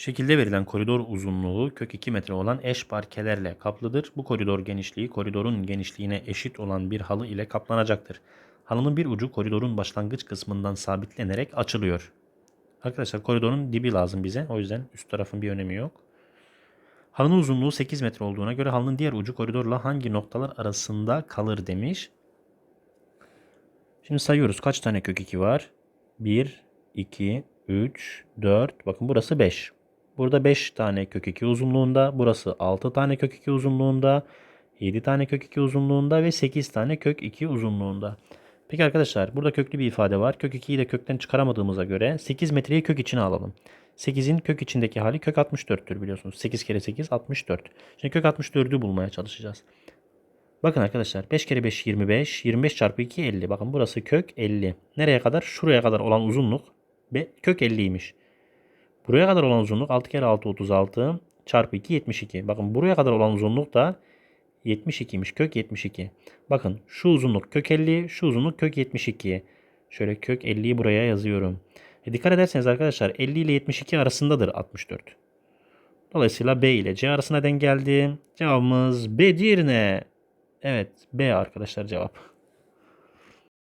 Şekilde verilen koridor uzunluğu kök 2 metre olan eş parkelerle kaplıdır. Bu koridor genişliği koridorun genişliğine eşit olan bir halı ile kaplanacaktır. Halının bir ucu koridorun başlangıç kısmından sabitlenerek açılıyor. Arkadaşlar koridorun dibi lazım bize. O yüzden üst tarafın bir önemi yok. Halının uzunluğu 8 metre olduğuna göre halının diğer ucu koridorla hangi noktalar arasında kalır demiş. Şimdi sayıyoruz. Kaç tane kök 2 var? 1, 2, 3, 4. Bakın burası 5. Burada 5 tane kök 2 uzunluğunda. Burası 6 tane kök 2 uzunluğunda. 7 tane kök 2 uzunluğunda ve 8 tane kök 2 uzunluğunda. Peki arkadaşlar burada köklü bir ifade var. Kök 2'yi de kökten çıkaramadığımıza göre 8 metreyi kök içine alalım. 8'in kök içindeki hali kök 64'tür biliyorsunuz. 8 kere 8 64. Şimdi kök 64'ü bulmaya çalışacağız. Bakın arkadaşlar 5 kere 5 25. 25 çarpı 2 50. Bakın burası kök 50. Nereye kadar? Şuraya kadar olan uzunluk ve kök 50'ymiş. Buraya kadar olan uzunluk 6 kere 6 36 çarpı 2 72. Bakın buraya kadar olan uzunluk da 72'ymiş. Kök 72. Bakın şu uzunluk kök 50, şu uzunluk kök 72. Şöyle kök 50'yi buraya yazıyorum. E dikkat ederseniz arkadaşlar 50 ile 72 arasındadır 64. Dolayısıyla B ile C arasına denk geldi. Cevabımız B'dir ne? Evet B arkadaşlar cevap.